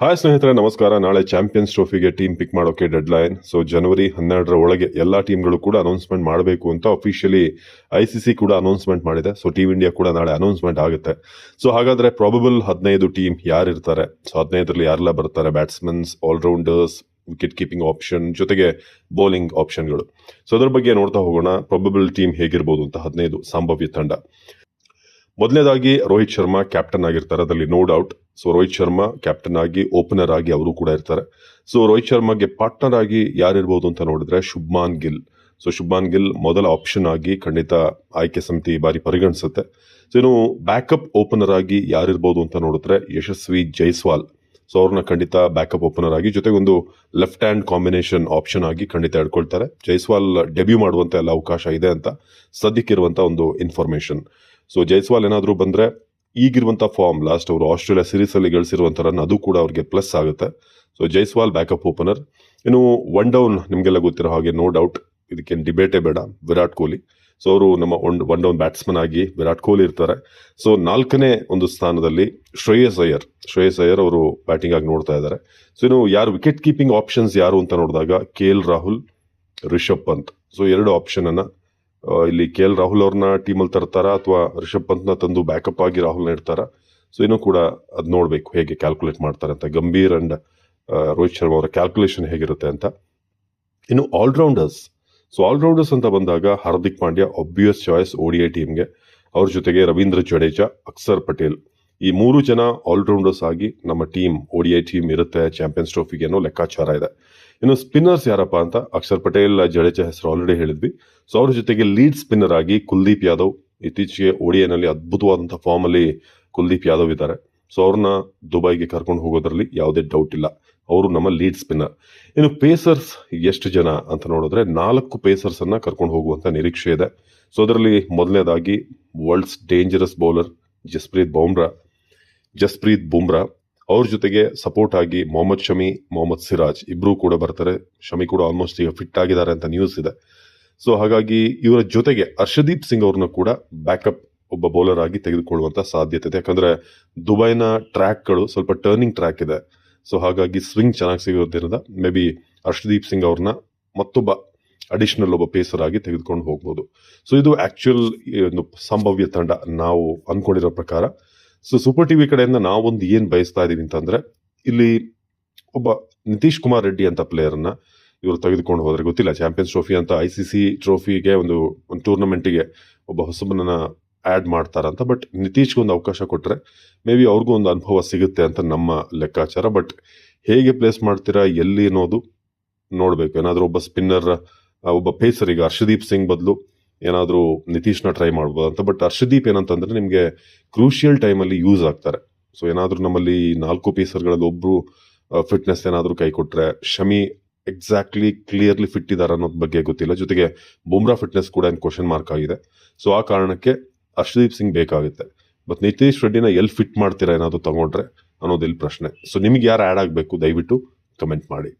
Hi ಸ್ನೇಹಿತರೆ, ನಮಸ್ಕಾರ. ನಾಳೆ ಚಾಂಪಿಯನ್ಸ್ ಟ್ರೋಫಿಗೆ ಟೀಮ್ ಪಿಕ್ ಮಾಡೋಕೆ ಡೆಡ್ ಲೈನ್ ಸೊ ಜನವರಿ ಹನ್ನೆರಡರ ಒಳಗೆ ಎಲ್ಲ ಟೀಮ್ಗಳು ಕೂಡ ಅನೌನ್ಸ್ಮೆಂಟ್ ಮಾಡಬೇಕು ಅಂತ ಅಫಿಷಿಯಲಿ ಐ ಸಿ ಸಿ ಕೂಡ ಅನೌನ್ಸ್ಮೆಂಟ್ ಮಾಡಿದೆ. ಸೊ ಟೀಮ್ ಇಂಡಿಯಾ ಕೂಡ ನಾಳೆ ಅನೌನ್ಸ್ಮೆಂಟ್ ಆಗುತ್ತೆ. ಸೊ ಹಾಗಾದ್ರೆ ಪ್ರಾಬಬಲ್ ಹದಿನೈದು ಟೀಮ್ ಯಾರಿರ್ತಾರೆ? ಸೊ ಹದಿನೈದರಲ್ಲಿ ಯಾರೆಲ್ಲ ಬರ್ತಾರೆ? Batsmans allrounders wicket keeping option ಜೊತೆಗೆ ಬೌಲಿಂಗ್ ಆಪ್ಷನ್ಗಳು ಸೊ ಅದರ ಬಗ್ಗೆ ನೋಡ್ತಾ ಹೋಗೋಣ. ಪ್ರಾಬಬಲ್ ಟೀಮ್ ಹೇಗಿರ್ಬೋದು ಅಂತ ಹದಿನೈದು ಸಂಭಾವ್ಯ ತಂಡ. ಮೊದಲನೇದಾಗಿ ರೋಹಿತ್ ಶರ್ಮಾ ಕ್ಯಾಪ್ಟನ್ ಆಗಿರ್ತಾರೆ. ಅದರಲ್ಲಿ no doubt so Rohit Sharma captain ಆಗಿ ಓಪನರ್ ಆಗಿ ಅವರು ಕೂಡ ಇರ್ತಾರೆ. ಸೊ ರೋಹಿತ್ ಶರ್ಮಾಗೆ ಪಾರ್ಟ್ನರ್ ಆಗಿ ಯಾರಿರ್ಬೋದು ಅಂತ ನೋಡಿದ್ರೆ ಶುಭ್ಮಾನ್ ಗಿಲ್. ಸೊ ಶುಭ್ಮಾನ್ ಗಿಲ್ ಮೊದಲ ಆಪ್ಷನ್ ಆಗಿ ಖಂಡಿತ ಆಯ್ಕೆ ಸಮಿತಿ ಬಾರಿ ಪರಿಗಣಿಸುತ್ತೆ. ಸೊ ಇನ್ನು ಬ್ಯಾಕಪ್ ಓಪನರ್ ಆಗಿ ಯಾರಿರ್ಬೋದು ಅಂತ ನೋಡಿದ್ರೆ ಯಶಸ್ವಿ ಜೈಸ್ವಾಲ್. ಸೊ ಅವ್ರನ್ನ ಖಂಡಿತ ಬ್ಯಾಕಪ್ ಓಪನರ್ ಆಗಿ ಜೊತೆಗೆ ಒಂದು ಲೆಫ್ಟ್ ಹ್ಯಾಂಡ್ ಕಾಂಬಿನೇಷನ್ ಆಪ್ಷನ್ ಆಗಿ ಖಂಡಿತ ಹೇಳ್ಕೊಳ್ತಾರೆ ಜೈಸ್ವಾಲ್ ಡೆಬ್ಯೂ ಮಾಡುವಂತ ಎಲ್ಲ ಅವಕಾಶ ಇದೆ ಅಂತ ಸದ್ಯಕ್ಕಿರುವಂತ ಒಂದು ಇನ್ಫಾರ್ಮೇಶನ್ ಸೊ ಜೈಸ್ವಾಲ್ ಏನಾದರೂ ಬಂದರೆ ಈಗಿರುವಂಥ ಫಾರ್ಮ್ ಲಾಸ್ಟ್ ಅವರು ಆಸ್ಟ್ರೇಲಿಯಾ ಸೀರೀಸ್ ಅಲ್ಲಿ ಗಳಿಸಿರುವಂತ ರನ್ ಅದು ಕೂಡ ಅವ್ರಿಗೆ ಪ್ಲಸ್ ಆಗುತ್ತೆ. ಸೊ ಜೈಸ್ವಾಲ್ ಬ್ಯಾಕಪ್ ಓಪನರ್ ಇನ್ನು ಒನ್ ಡೌನ್ ನಿಮಗೆಲ್ಲ ಗೊತ್ತಿರೋ ಹಾಗೆ ನೋ ಡೌಟ್ ಇದಕ್ಕೇನು ಡಿಬೇಟೇ ಬೇಡ. ವಿರಾಟ್ ಕೊಹ್ಲಿ. ಸೊ ಅವರು ನಮ್ಮ ಒನ್ ಒನ್ ಡೌನ್ ಬ್ಯಾಟ್ಸ್ಮನ್ ಆಗಿ ವಿರಾಟ್ ಕೊಹ್ಲಿ ಇರ್ತಾರೆ. ಸೊ ನಾಲ್ಕನೇ ಒಂದು ಸ್ಥಾನದಲ್ಲಿ ಶ್ರೇಯಸ್ ಅಯ್ಯರ್. ಶ್ರೇಯಸ್ ಅಯ್ಯರ್ ಅವರು ಬ್ಯಾಟಿಂಗ್ ಆಗಿ ನೋಡ್ತಾ ಇದ್ದಾರೆ. ಸೊ ಇನ್ನು ಯಾರು ವಿಕೆಟ್ ಕೀಪಿಂಗ್ ಆಪ್ಷನ್ಸ್ ಯಾರು ಅಂತ ನೋಡಿದಾಗ K L Rahul Rishabh Pant so ಎರಡು ಆಪ್ಷನನ್ನು ಇಲ್ಲಿ ಕೆ ಎಲ್ ರಾಹುಲ್ ಅವ್ರನ್ನ ಟೀಮಲ್ಲಿ ತರ್ತಾರ ಅಥವಾ ರಿಷಬ್ ಪಂತ್ನ ತಂದು ಬ್ಯಾಕಪ್ ಆಗಿ ರಾಹುಲ್ನ ಇಡ್ತಾರ? ಸೊ ಇನ್ನೂ ಕೂಡ ಅದ್ ನೋಡ್ಬೇಕು ಹೇಗೆ ಕ್ಯಾಲ್ಕುಲೇಟ್ ಮಾಡ್ತಾರೆ ಅಂತ. ಗಂಭೀರ್ ಅಂಡ್ ರೋಹಿತ್ ಶರ್ಮಾ ಅವರ ಕ್ಯಾಲ್ಕುಲೇಷನ್ ಹೇಗಿರುತ್ತೆ ಅಂತ. ಇನ್ನು ಆಲ್ರೌಂಡರ್ಸ್ ಸೊ ಆಲ್ರೌಂಡರ್ಸ್ ಅಂತ ಬಂದಾಗ Hardik Pandya obvious choice ODI ಟೀಮ್ಗೆ ಅವ್ರ ಜೊತೆಗೆ ರವೀಂದ್ರ ಜಡೇಜಾ, ಅಕ್ಸರ್ ಪಟೇಲ್. ಈ ಮೂರು ಜನ ಆಲ್ರೌಂಡರ್ಸ್ ಆಗಿ ನಮ್ಮ ಟೀಮ್ ಓಡಿಐ ಟೀಮ್ ಇರುತ್ತೆ ಚಾಂಪಿಯನ್ಸ್ ಟ್ರೋಫಿಗೆ ಅನ್ನೋ ಲೆಕ್ಕಾಚಾರ ಇದೆ. ಇನ್ನು ಸ್ಪಿನ್ನರ್ಸ್ ಯಾರಪ್ಪ ಅಂತ ಅಕ್ಷರ್ ಪಟೇಲ್, ಜಡೇಜ ಹೆಸರು ಆಲ್ರೆಡಿ ಹೇಳಿದ್ವಿ. ಸೊ ಅವ್ರ ಜೊತೆಗೆ ಲೀಡ್ ಸ್ಪಿನ್ನರ್ ಆಗಿ ಕುಲ್ದೀಪ್ ಯಾದವ್, ಇತ್ತೀಚೆಗೆ ಓಡಿಐನಲ್ಲಿ ಅದ್ಭುತವಾದಂತಹ ಫಾರ್ಮ್ ಅಲ್ಲಿ ಕುಲ್ದೀಪ್ ಯಾದವ್ ಇದ್ದಾರೆ. ಸೊ ಅವ್ರನ್ನ ದುಬೈಗೆ ಕರ್ಕೊಂಡು ಹೋಗೋದ್ರಲ್ಲಿ ಯಾವುದೇ ಡೌಟ್ ಇಲ್ಲ. ಅವರು ನಮ್ಮ ಲೀಡ್ ಸ್ಪಿನ್ನರ್ ಇನ್ನು ಪೇಸರ್ಸ್ ಎಷ್ಟು ಜನ ಅಂತ ನೋಡಿದ್ರೆ ನಾಲ್ಕು ಪೇಸರ್ಸ್ ಅನ್ನ ಕರ್ಕೊಂಡು ಹೋಗುವಂತ ನಿರೀಕ್ಷೆ ಇದೆ. ಸೊ ಅದರಲ್ಲಿ ಮೊದಲನೇದಾಗಿ world's dangerous bowler Jasprit Bumrah Jasprit Bumrah ಅವ್ರ ಜೊತೆಗೆ ಸಪೋರ್ಟ್ ಆಗಿ ಮೊಹಮ್ಮದ್ ಶಮಿ, ಮೊಹಮ್ಮದ್ ಸಿರಾಜ್ ಇಬ್ಬರೂ ಕೂಡ ಬರ್ತಾರೆ. ಶಮಿ ಕೂಡ ಆಲ್ಮೋಸ್ಟ್ ಈಗ ಫಿಟ್ ಆಗಿದ್ದಾರೆ ಅಂತ ನ್ಯೂಸ್ ಇದೆ. ಸೊ ಹಾಗಾಗಿ ಇವರ ಜೊತೆಗೆ ಹರ್ಷದೀಪ್ ಸಿಂಗ್ ಅವ್ರನ್ನ ಕೂಡ ಬ್ಯಾಕಪ್ ಒಬ್ಬ ಬೌಲರ್ ಆಗಿ ತೆಗೆದುಕೊಳ್ಳುವಂತ ಸಾಧ್ಯತೆ ಇದೆ. ಯಾಕಂದ್ರೆ ದುಬೈನ ಟ್ರ್ಯಾಕ್ಗಳು ಸ್ವಲ್ಪ ಟರ್ನಿಂಗ್ ಟ್ರ್ಯಾಕ್ ಇದೆ. ಸೊ ಹಾಗಾಗಿ ಸ್ವಿಂಗ್ ಚೆನ್ನಾಗಿ ಸಿಗೋದ್ರಿಂದ ಮೇ ಬಿ ಹರ್ಷದೀಪ್ ಸಿಂಗ್ ಅವ್ರನ್ನ ಮತ್ತೊಬ್ಬ ಅಡಿಷನಲ್ ಒಬ್ಬ ಪೇಸರ್ ಆಗಿ ತೆಗೆದುಕೊಂಡು ಹೋಗ್ಬೋದು. ಸೊ ಇದು ಆಕ್ಚುಯಲ್ ಒಂದು ಸಂಭವ್ಯ ತಂಡ ನಾವು ಅನ್ಕೊಂಡಿರೋ ಪ್ರಕಾರ ಸೊ ಸೂಪರ್ ಟಿವಿ ಕಡೆಯಿಂದ ನಾವೊಂದು ಏನು ಬಯಸ್ತಾ ಇದ್ದೀವಿ ಅಂತಂದ್ರೆ, ಇಲ್ಲಿ ಒಬ್ಬ ನಿತೀಶ್ ಕುಮಾರ್ ರೆಡ್ಡಿ ಅಂತ ಪ್ಲೇಯರ್ ಅನ್ನ ಇವರು ತೆಗೆದುಕೊಂಡು ಹೋದ್ರೆ, ಗೊತ್ತಿಲ್ಲ ಚಾಂಪಿಯನ್ಸ್ ಟ್ರೋಫಿ ಅಂತ ಐ ಸಿ ಸಿ ಟ್ರೋಫಿಗೆ ಒಂದು ಒಂದು ಟೂರ್ನಮೆಂಟಿಗೆ ಒಬ್ಬ ಹೊಸಬನನ್ನ ಆಡ್ ಮಾಡ್ತಾರಂತ ಬಟ್ ನಿತೀಶ್ಗೆ ಒಂದು ಅವಕಾಶ ಕೊಟ್ರೆ ಮೇ ಬಿ ಅವ್ರಿಗೂ ಒಂದು ಅನುಭವ ಸಿಗುತ್ತೆ ಅಂತ ನಮ್ಮ ಲೆಕ್ಕಾಚಾರ ಬಟ್ ಹೇಗೆ ಪ್ಲೇಸ್ ಮಾಡ್ತೀರಾ, ಎಲ್ಲಿ ಅನ್ನೋದು ನೋಡಬೇಕು. ಏನಾದರೂ ಒಬ್ಬ ಸ್ಪಿನ್ನರ್ ಒಬ್ಬ ಪೇಸರ್ ಈಗ ಹರ್ಷದೀಪ್ ಸಿಂಗ್ ಬದಲು ಏನಾದ್ರೂ ನಿತೀಶ್ನ ಟ್ರೈ ಮಾಡ್ಬೋದು ಅಂತ ಬಟ್ ಅರ್ಷದೀಪ್ ಏನಂತಂದ್ರೆ ನಿಮಗೆ ಕ್ರೂಷಿಯಲ್ ಟೈಮಲ್ಲಿ ಯೂಸ್ ಆಗ್ತಾರೆ. ಸೊ ಏನಾದರೂ ನಮ್ಮಲ್ಲಿ ನಾಲ್ಕು ಪೇಸರ್ಗಳಲ್ಲಿ ಒಬ್ಬರು ಫಿಟ್ನೆಸ್ ಏನಾದರೂ ಕೈ ಕೊಟ್ಟರೆ ಶಮಿ ಎಕ್ಸಾಕ್ಟ್ಲಿ ಕ್ಲಿಯರ್ಲಿ ಫಿಟ್ ಇದ್ದಾರೆ ಅನ್ನೋದ್ ಬಗ್ಗೆ ಗೊತ್ತಿಲ್ಲ. ಜೊತೆಗೆ ಬುಮ್ರಾ ಫಿಟ್ನೆಸ್ ಕೂಡ ಏನು ಕ್ವಶನ್ ಮಾರ್ಕ್ ಆಗಿದೆ. ಸೊ ಆ ಕಾರಣಕ್ಕೆ ಅರ್ಷದೀಪ್ ಸಿಂಗ್ ಬೇಕಾಗುತ್ತೆ. ಬಟ್ ನಿತೀಶ್ ರೆಡ್ಡಿನ ಎಲ್ಲಿ ಫಿಟ್ ಮಾಡ್ತೀರಾ ಏನಾದರೂ ತಗೊಂಡ್ರೆ ಅನ್ನೋದು ಇಲ್ಲಿ ಪ್ರಶ್ನೆ. ಸೊ ನಿಮ್ಗೆ ಯಾರು ಆ್ಯಡ್ ಆಗಬೇಕು? ದಯವಿಟ್ಟು ಕಮೆಂಟ್ ಮಾಡಿ.